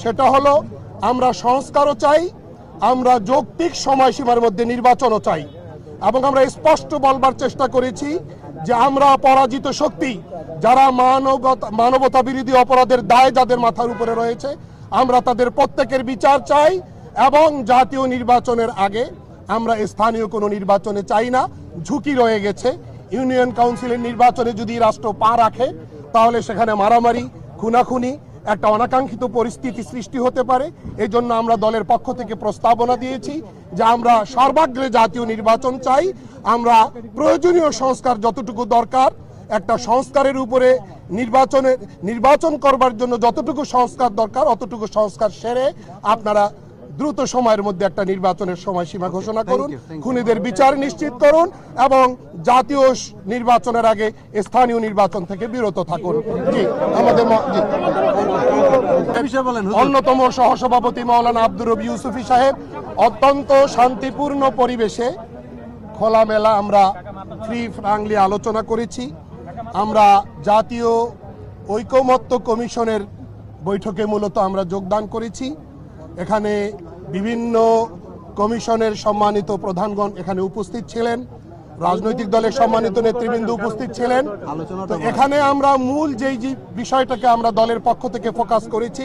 সেটা হলো, আমরা সংস্কারও চাই, আমরা যৌক্তিক সময়সীমার মধ্যে নির্বাচনও চাই। এবং আমরা স্পষ্ট বলবার চেষ্টা করেছি যে আমরা পরাজিত শক্তি, যারা মানবতা মানবতা বিরোধী অপরাধের দায় যাদের মাথার উপরে রয়েছে, আমরা তাদের প্রত্যেকের বিচার চাই এবং জাতীয় নির্বাচনের আগে আমরা স্থানীয় কোনো নির্বাচনে চাই না। ঝুঁকি রয়ে গেছে। ইউনিয়ন কাউন্সিলের নির্বাচনে যদি রাষ্ট্র পা রাখে, তাহলে সেখানে মারামারি, খুনাখুনি একটা অনাকাঙ্ক্ষিত পরিস্থিতি সৃষ্টি হতে পারে। এই জন্য আমরা দলের পক্ষ থেকে প্রস্তাবনা দিয়েছি যে আমরা সর্বাগ্রে জাতীয় নির্বাচন চাই। আমরা প্রয়োজনীয় সংস্কার যতটুকু দরকার, একটা সংস্কারের উপরে নির্বাচনের, নির্বাচন করবার জন্য যতটুকু সংস্কার দরকার, অতটুকু সংস্কার সেরে আপনারা দ্রুত সময়ের মধ্যে একটা নির্বাচনের সময়সীমা ঘোষণা করুন খুনিদের বিচার নিশ্চিত করুন এবং জাতীয় নির্বাচনের আগে স্থানীয় নির্বাচন থেকে বিরত থাকুন। জি আমাদের। অন্যতম সহসভাপতি মাওলানা আব্দুর রবি ইউসুফি সাহেব অত্যন্ত শান্তিপূর্ণ পরিবেশে খোলামেলা আমরা ফ্রি ফ্রাঙ্কলি আলোচনা করেছি। আমরা জাতীয় ঐকমত্য কমিশনের বৈঠকে মূলত আমরা যোগদান করেছি। এখানে বিভিন্ন কমিশনের সম্মানিত প্রধানগণ এখানে উপস্থিত ছিলেন, রাজনৈতিক দলের সম্মানিত নেতৃবৃন্দ উপস্থিত ছিলেন। তো এখানে আমরা মূল যেই বিষয়টাকে আমরা দলের পক্ষ থেকে ফোকাস করেছি